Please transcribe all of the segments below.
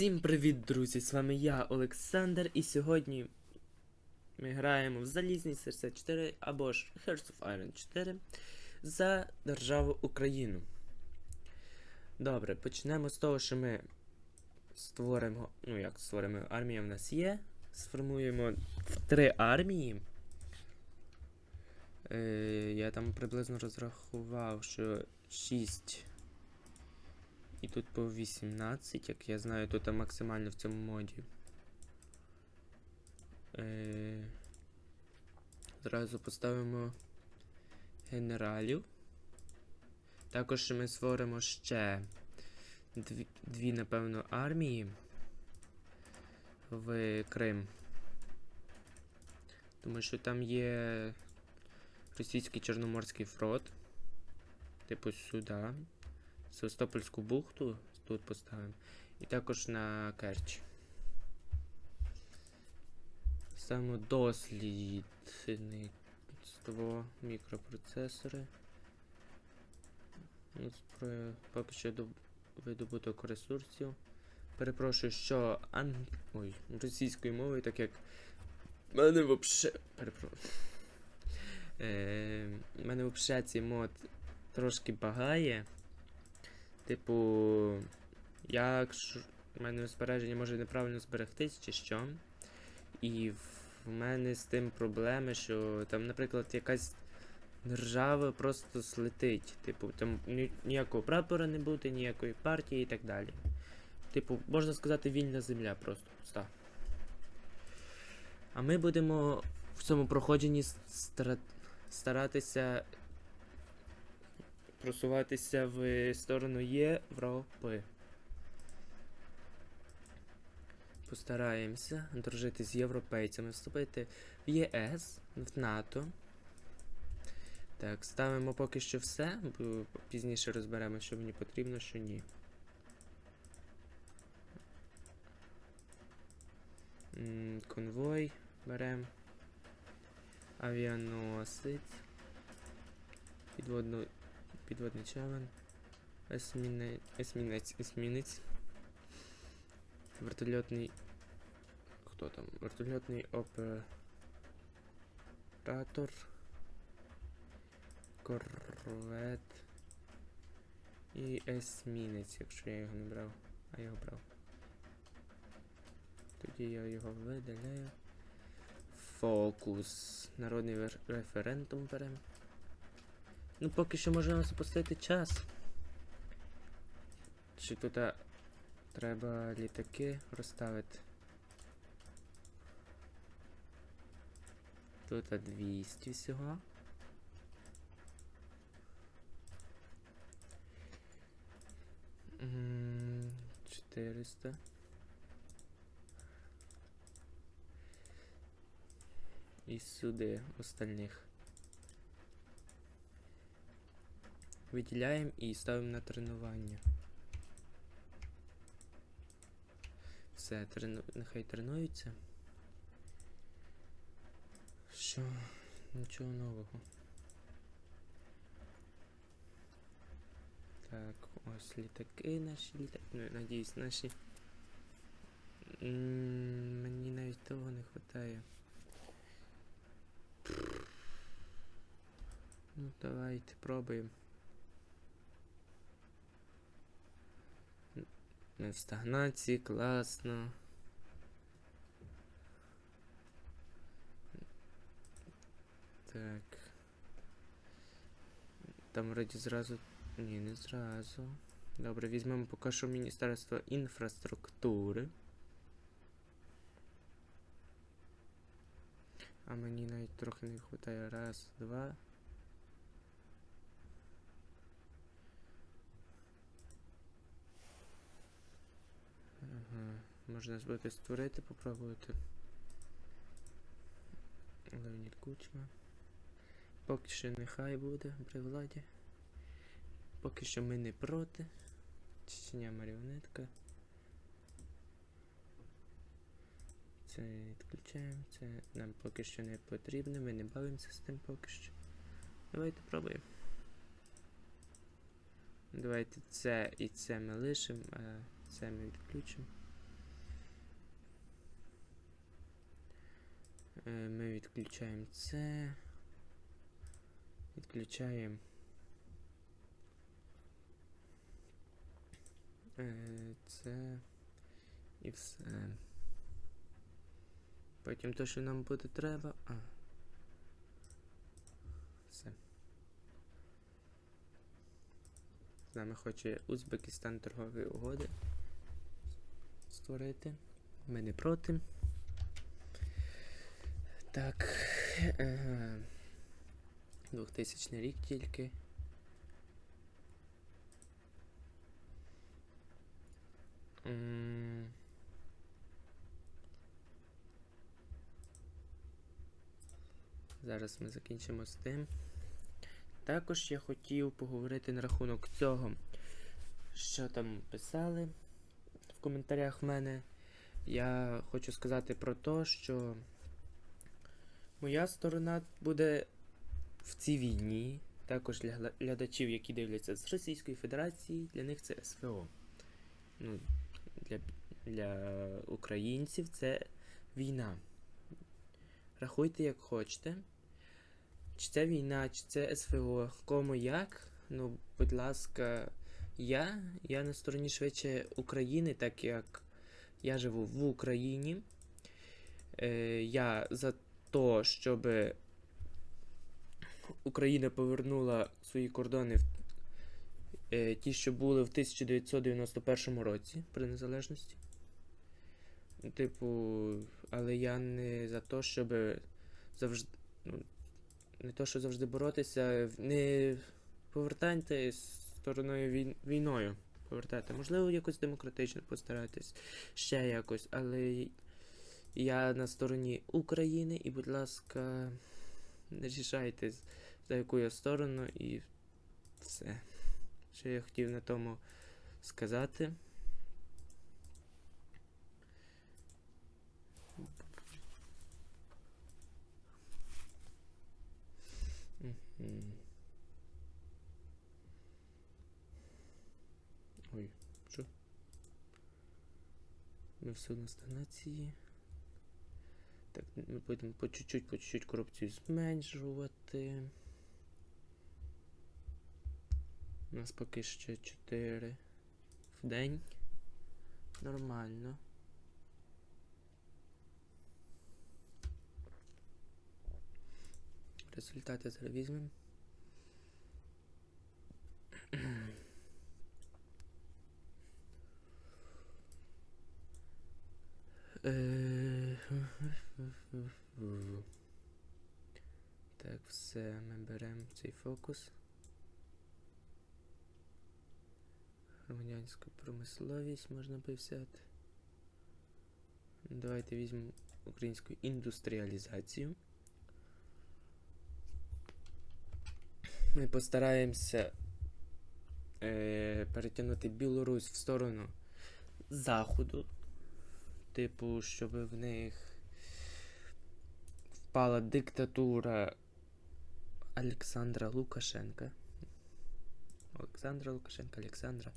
Всім привіт, друзі! З вами я, Олександр, і сьогодні ми граємо в Залізний серце 4 або ж Hearts of Iron 4 за державу Україну. Добре, почнемо з того, що ми створимо. Ну як створимо, армія в нас є. Сформуємо три армії. Е, я там приблизно розрахував, що 6 і тут по 18, як я знаю, тут максимально в цьому моді. Е... Зразу поставимо генералів. Також ми створимо ще дві, дві, напевно, армії в Крим. Тому що там є російський Чорноморський флот. Типу сюди. Севастопольську бухту тут поставимо. І також на Керч. Ставимо дослідництво, мікропроцесори. Ну, Поки що видобуток ресурсів. Перепрошую, що ан... Ой, російською мовою, так як. мене вообще. Перепрошую. Е, мене взагалі цей мод трошки багає. Типу, якщо в мене збереження може неправильно зберегтись чи що. І в мене з тим проблеми, що там, наприклад, якась держава просто слетить. Типу, там ні- ніякого прапора не буде, ніякої партії і так далі. Типу, можна сказати, вільна земля просто пуста. А ми будемо в цьому проходженні стара- старатися просуватися в сторону Європи. Постараємося дружити з європейцями, вступити в ЄС, в НАТО. Так, ставимо поки що все, пізніше розберемо, що мені потрібно, що ні. Конвой беремо. Авіаносець. Підводну підводний човен, есміне... есмінець, есмінець, вертольотний. Хто там? Вертольотний оператор, корвет і есмінець, якщо я його не брав, а його брав. Тоді я його видаляю. Фокус. Народний референдум беремо. Ну, поки що можемо запустити час. Чи тут треба літаки розставити? Тут 200 всього. М, 400. І сюди остальних. Виділяємо і ставимо на тренування. Все, трену... нехай тренуються. Що? Нічого нового. Так, ось літаки наші літаки. Ну, надіюсь, наші. Мені навіть того не вистачає. Ну, давайте пробуємо. Ми в стагнації, класно. Так. Там вроді зразу. Ні, не зразу. Добре, візьмемо поки що Міністерство інфраструктури. А мені навіть трохи не вистачає. Раз, два. Ага. Можна буде створити, попробувати. Леонід Кучма. Поки що нехай буде при владі. Поки що ми не проти. Чечня маріонетка. Це відключаємо, це нам поки що не потрібно, ми не бавимося з тим поки що. Давайте пробуємо. Давайте це і це ми лишимо, а це ми відключимо. Ми відключаємо це. Відключаємо. Е, Це. І все. Потім те, що нам буде треба. А. Все. З нами хоче Узбекистан торгові угоди створити. Ми не проти. Так. Е, 2000 рік тільки. Зараз ми закінчимо з тим. Також я хотів поговорити на рахунок цього, що там писали в коментарях в мене. Я хочу сказати про те, що моя сторона буде в цій війні. Також для глядачів, які дивляться з Російської Федерації, для них це СВО. Ну, для, для українців це війна. Рахуйте як хочете. Чи це війна, чи це СВО, кому як. Ну, будь ласка, я, я на стороні швидше України, так як я живу в Україні. Е, я за те, щоб Україна повернула свої кордони в е, ті, що були в 1991 році при незалежності. Типу, але я не за те, щоб завжди. Ну, не то, що завжди боротися, не повертайте стороною вій... війною. Повертайте. Можливо, якось демократично постарайтесь, ще якось, але я на стороні України і, будь ласка, рішайте, за яку я сторону і все. Що я хотів на тому сказати. Ой, що? Ми все на стагнації. Так, ми будемо по чуть-чуть, по чуть-чуть корупцію зменшувати. У нас поки ще 4 в день. Нормально. Результати зараз візьмемо. Е, Так, все, ми беремо цей фокус. Громадянську промисловість можна би взяти. Давайте візьмемо українську індустріалізацію. Ми постараємося е, перетягнути Білорусь в сторону заходу. Типу, щоб в них впала диктатура Олександра Лукашенка. Олександра Лукашенка, Олександра.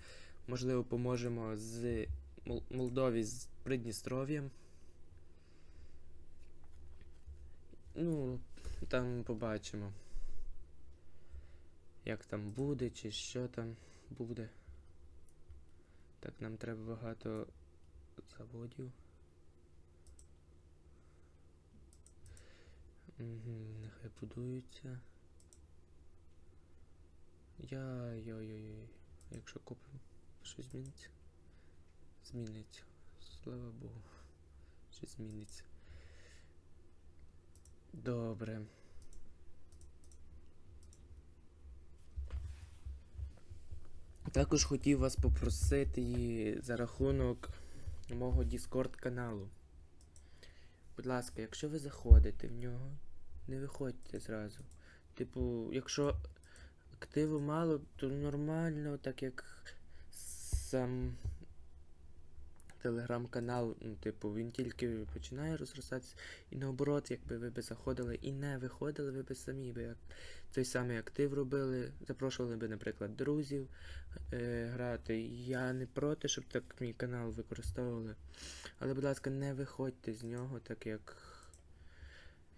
Можливо, поможемо з Молдові з Придністров'ям. Ну, там побачимо. Як там буде, чи що там буде. Так, нам треба багато заводів. Нехай будуються. Я-йой-йой. Якщо купимо, щось зміниться? Зміниться. Слава Богу. Щось зміниться. Добре. Також хотів вас попросити за рахунок мого Discord каналу. Будь ласка, якщо ви заходите в нього, не виходьте зразу. Типу, якщо активу мало, то нормально, так як сам телеграм-канал, ну, типу, він тільки починає розростатися. І наоборот, якби ви би заходили і не виходили, ви би самі би як той самий актив робили, запрошували би, наприклад, друзів е, грати. Я не проти, щоб так мій канал використовували. Але, будь ласка, не виходьте з нього, так як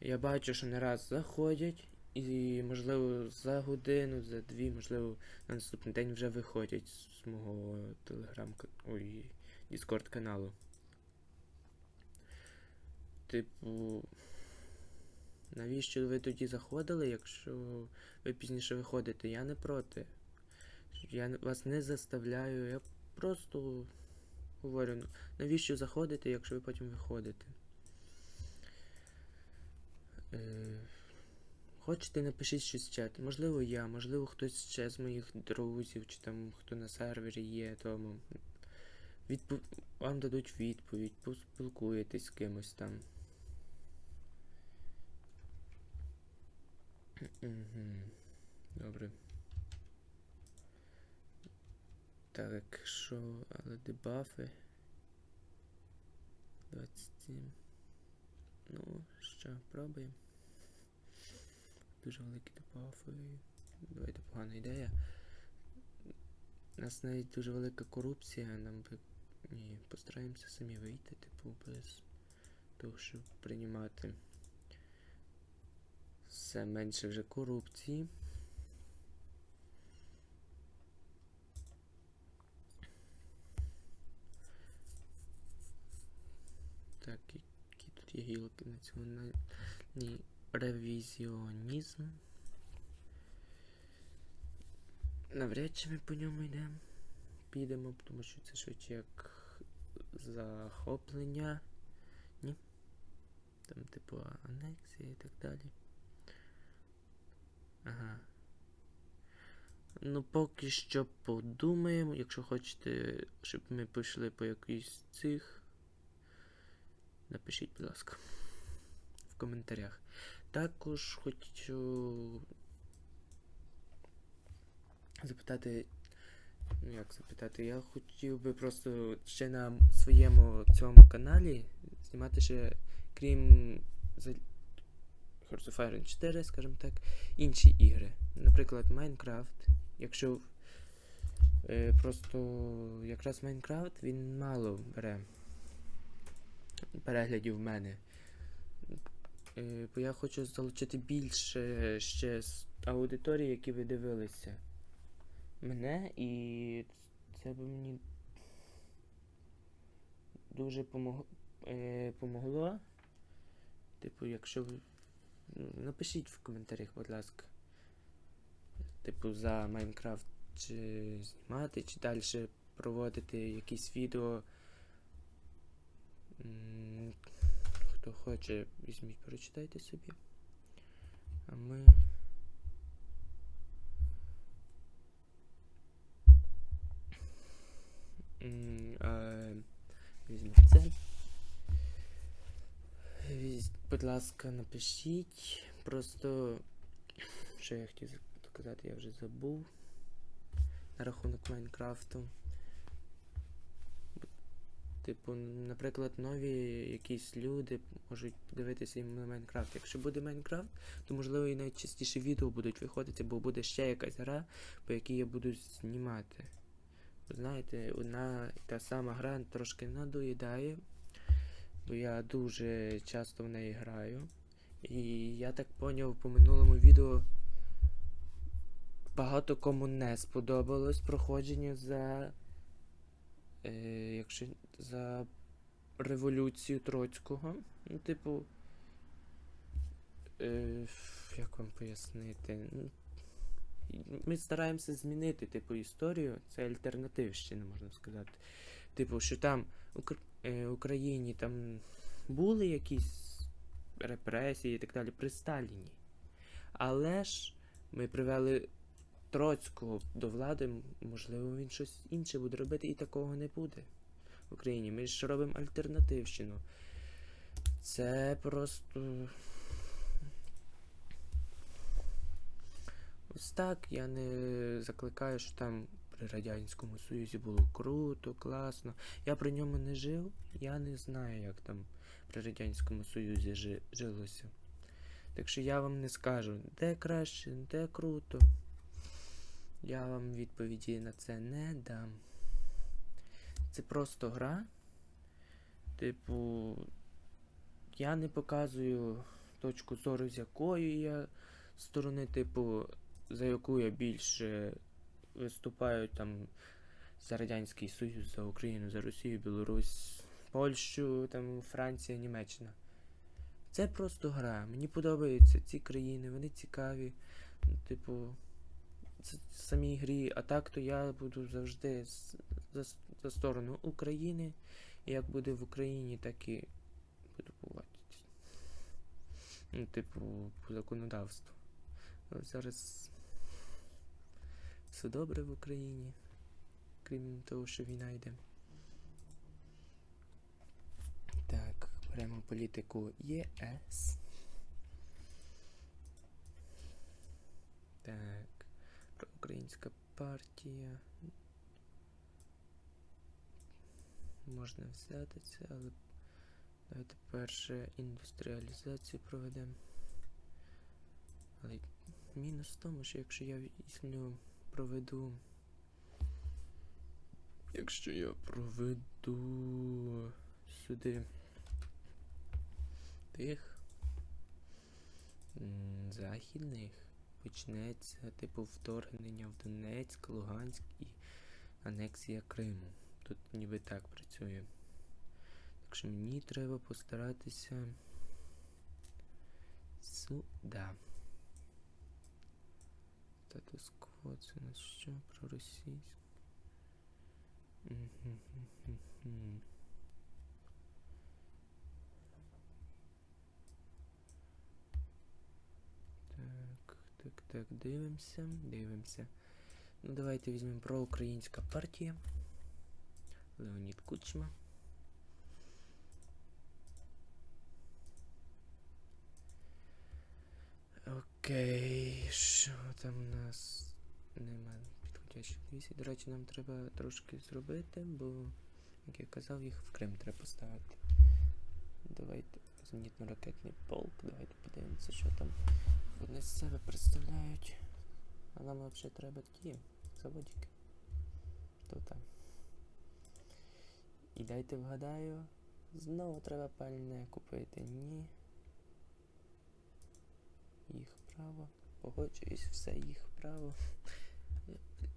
Я бачу, що не раз заходять, і, можливо, за годину, за дві, можливо, на наступний день вже виходять з мого телеграм ой, Discord каналу. Типу. Навіщо ви тоді заходили, якщо ви пізніше виходите? Я не проти. Я вас не заставляю, я просто говорю, ну, навіщо заходити, якщо ви потім виходите. Е, хочете, напишіть щось в чат. Можливо, я, можливо, хтось ще з моїх друзів, чи там хто на сервері є, тому відпо... вам дадуть відповідь, поспілкуєтесь з кимось там. Добре. Так, що, але дебафи. 27. Ну, що, пробуємо. Дуже великі дебафи. Давайте погана ідея. У нас навіть дуже велика корупція, нам би. Ні, постараємося самі вийти, типу, без того, щоб приймати все менше вже корупції. Так, які тут є гілки національний ревізіонізм. Навряд чи ми по ньому йдемо. Підемо, тому що це швидше як захоплення. Ні. Там, типу, анексія і так далі. Ага. Ну, поки що подумаємо. Якщо хочете, щоб ми пішли по якійсь цих. Напишіть, будь ласка, в коментарях. Також хочу запитати. Ну, як запитати? Я хотів би просто ще на своєму цьому каналі знімати ще, крім Hearts of Iron 4, скажімо так, інші ігри. Наприклад, Майнкрафт. Якщо е, просто якраз Майнкрафт він мало бере переглядів в мене. Е, бо я хочу залучити більше ще аудиторії, які ви дивилися мене, і це б мені дуже помог... е, помогло. Типу, якщо ви. ну, Напишіть в коментарях, будь ласка. Типу, за Майнкрафт чи знімати, чи далі проводити якісь відео. М, Хто хоче, візьміть, прочитайте собі. А ми. Візьміть це. Будь ласка, напишіть. Просто. Що я хотів сказати, я вже забув. На рахунок Майнкрафту. Типу, наприклад, нові якісь люди можуть подивитися їм на Майнкрафт. Якщо буде Майнкрафт, то можливо і найчастіше відео будуть виходити, бо буде ще якась гра, по якій я буду знімати. Знаєте, одна та сама гра трошки надоїдає, бо я дуже часто в неї граю. І я так поняв по минулому відео. Багато кому не сподобалось проходження за. Е, якщо за революцію Троцького. Ну, типу. Е, як вам пояснити? Ну, Ми стараємося змінити, типу, історію. Це альтернативщина, можна сказати. Типу, що там Укр... е, Україні там були якісь репресії і так далі при Сталіні. Але ж ми привели Троцького до влади, можливо, він щось інше буде робити, і такого не буде в Україні. Ми ж робимо альтернативщину. Це просто. Ось так, я не закликаю, що там при Радянському Союзі було круто, класно. Я при ньому не жив, я не знаю, як там при Радянському Союзі жи- жилося. Так що я вам не скажу, де краще, де круто. Я вам відповіді на це не дам. Це просто гра. Типу, я не показую точку зору, з якої я сторони, типу, за яку я більше виступаю там за Радянський Союз, за Україну, за Росію, Білорусь, Польщу, там Франція, Німеччина. Це просто гра. Мені подобаються ці країни, вони цікаві. Типу, самій грі, а так то я буду завжди за, за сторону України. Як буде в Україні, так і буду поводитись. Ну, типу, по законодавству. Але зараз все добре в Україні, крім того, що війна йде. Так, беремо політику ЄС. Так, проукраїнська партія. Можна взяти це, але давайте перше індустріалізацію проведемо. Але мінус в тому, що якщо я візьму, проведу. Якщо я проведу сюди тих західних почнеться типу вторгнення в Донецьк, Луганськ і анексія Криму. Тут ніби так працює. Так що мені треба постаратися сюди. Статус-кво це на що? Про російську. Мгм-гм-гм-гм. Так, так, дивимося, дивимося. Ну, давайте візьмемо проукраїнська партія. Леонід Кучма. Окей, що там у нас нема підходящих вісій. До речі, нам треба трошки зробити, бо, як я казав, їх в Крим треба поставити. Давайте зенітно-ракетний полк, давайте подивимося, що там вони з себе представляють. А нам взагалі треба ті заводики. Там? І дайте вгадаю, знову треба пальне купити. Ні. Їх право. Погоджуюсь, все їх право.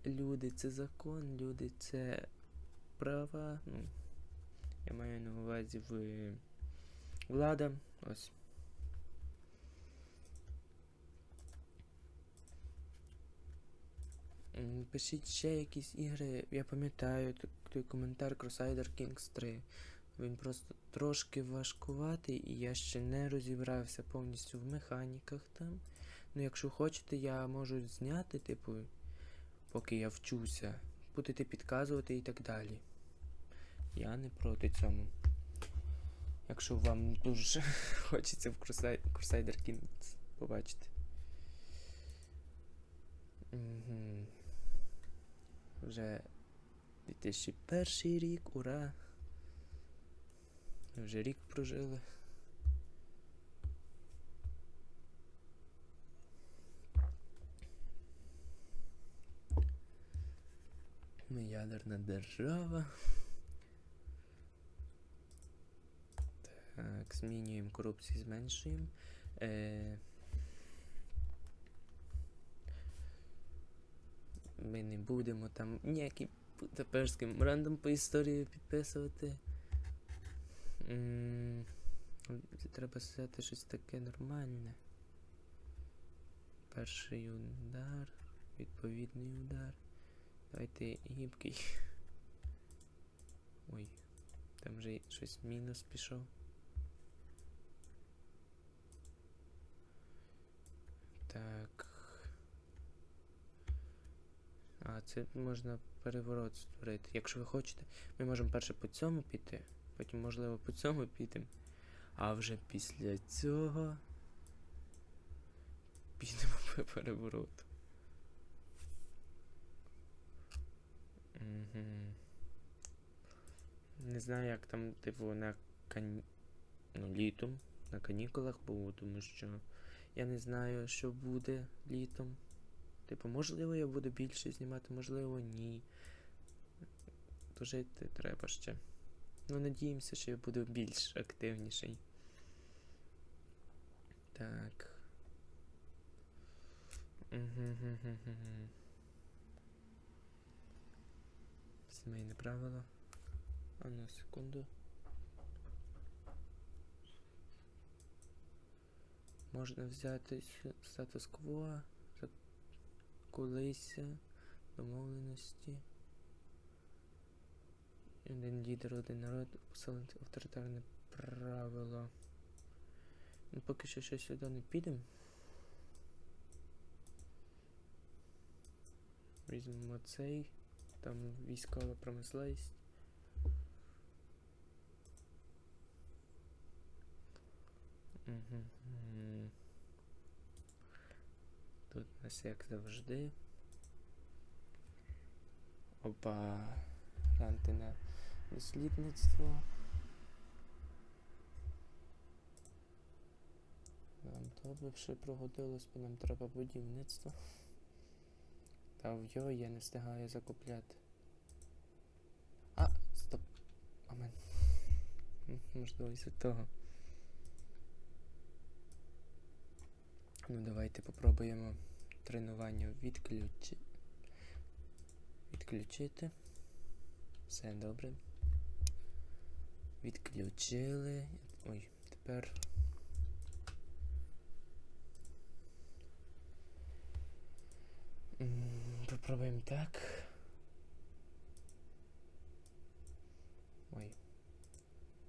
Люди це закон, люди це права. Ну, я маю на увазі в влада. Ось. Пишіть ще якісь ігри. Я пам'ятаю той коментар Crusader Kings 3. Він просто трошки важкуватий, і я ще не розібрався повністю в механіках там. Ну, якщо хочете, я можу зняти, типу, поки я вчуся, будете підказувати і так далі. Я не проти цьому. Якщо вам дуже хочеться в Crusade- Crusader Kings побачити. Угу. Вже 2001 рік, ура! Вже рік прожили. Ми ядерна держава. Так, змінюємо корупцію, зменшуємо. Е... Ми не будемо там ніякий теперський меморандум по історії підписувати. М, це Треба сказати щось таке нормальне. Перший удар, відповідний удар. Давайте гібкий. Ой, там вже щось мінус пішов. Так. А, це можна переворот створити. Якщо ви хочете, ми можемо перше по цьому піти, потім, можливо, по цьому піти. А вже після цього підемо по перевороту. Угу. Не знаю, як там, типу, на кан... ну, літом, на канікулах було, тому що я не знаю, що буде літом. Типу, можливо, я буду більше знімати, можливо, ні. То жити треба ще. Ну, надіємося, що я буду більш активніший. Так. Сімейне правило. А ну, секунду. Можна взяти статус-кво, кулися, домовленості. Один лідер, один народ, посилити авторитарне правило. Ну, поки що ще сюди не підемо. Візьмемо цей. Там військова промисловість. Угу. Тут у нас як завжди. Опа. Гляньте на дослідництво. Нам би ще пригодилось, бо нам треба будівництво. Та в його я не встигаю закупляти. А, стоп. Амен. Можливо, із того. Ну, давайте попробуємо тренування відключи... відключити. Все добре. Відключили. Ой, тепер. Попробуємо так. Ой.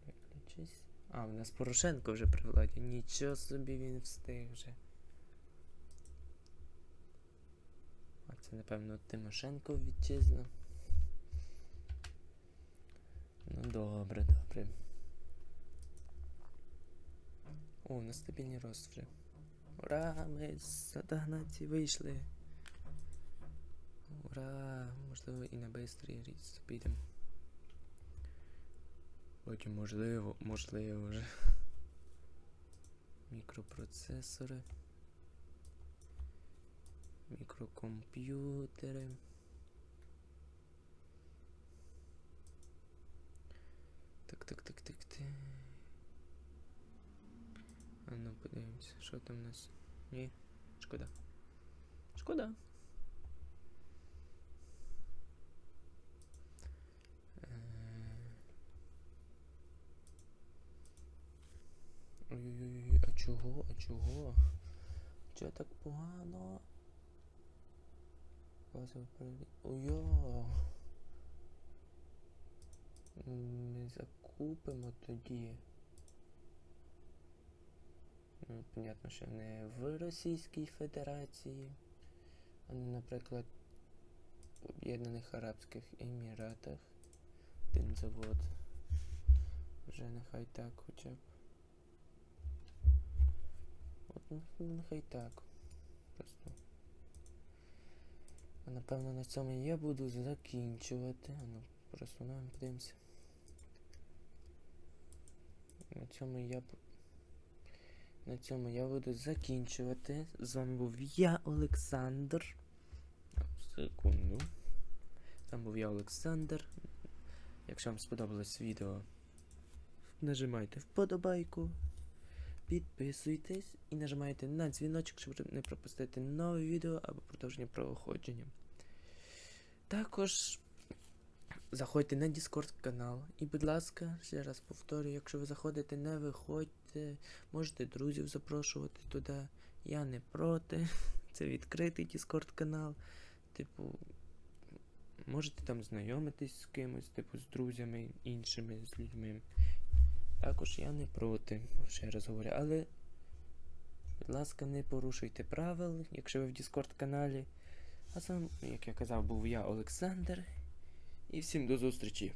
Виключись. А, у нас Порошенко вже при владі. Нічого собі він встиг вже. Це, напевно, Тимошенко вітчизна. Ну добре, добре. О, у нас стабільний рост. Ура! Ми з стагнації вийшли. Ура! Можливо, і на бистрий ріст підемо. Потім можливо, можливо вже. Мікропроцесори. Мікрокомп'ютери. Так, так, так, так, так. А ну подивимося, що там у нас. Ні, шкода. Шкода. Е, Ой-ой-ой, а чого? А чого? Чого так погано? Базовий перелік. Ой-йо. Ми закупимо тоді. Ну, понятно, що не в Російській Федерації, а не, наприклад, в Об'єднаних Арабських Еміратах. Один завод. Вже нехай так хоча б. От ну, нехай так. Просто. Напевно на цьому я буду закінчувати. Ну, просто нам подивимося. На цьому я на цьому я буду закінчувати. З вами був я, Олександр. Секунду. Там був я, Олександр. Якщо вам сподобалось відео, нажимайте вподобайку, підписуйтесь і нажимайте на дзвіночок, щоб не пропустити нове відео або продовження проходження. Також заходьте на Discord канал. І, будь ласка, ще раз повторюю, якщо ви заходите, не виходьте, можете друзів запрошувати туди. Я не проти. Це відкритий Discord канал. Типу, можете там знайомитись з кимось, типу, з друзями, іншими, з людьми. Також я не проти, ще раз говорю, але, будь ласка, не порушуйте правил, якщо ви в Discord каналі. А сам, як я казав, був я Олександр. І всім до зустрічі.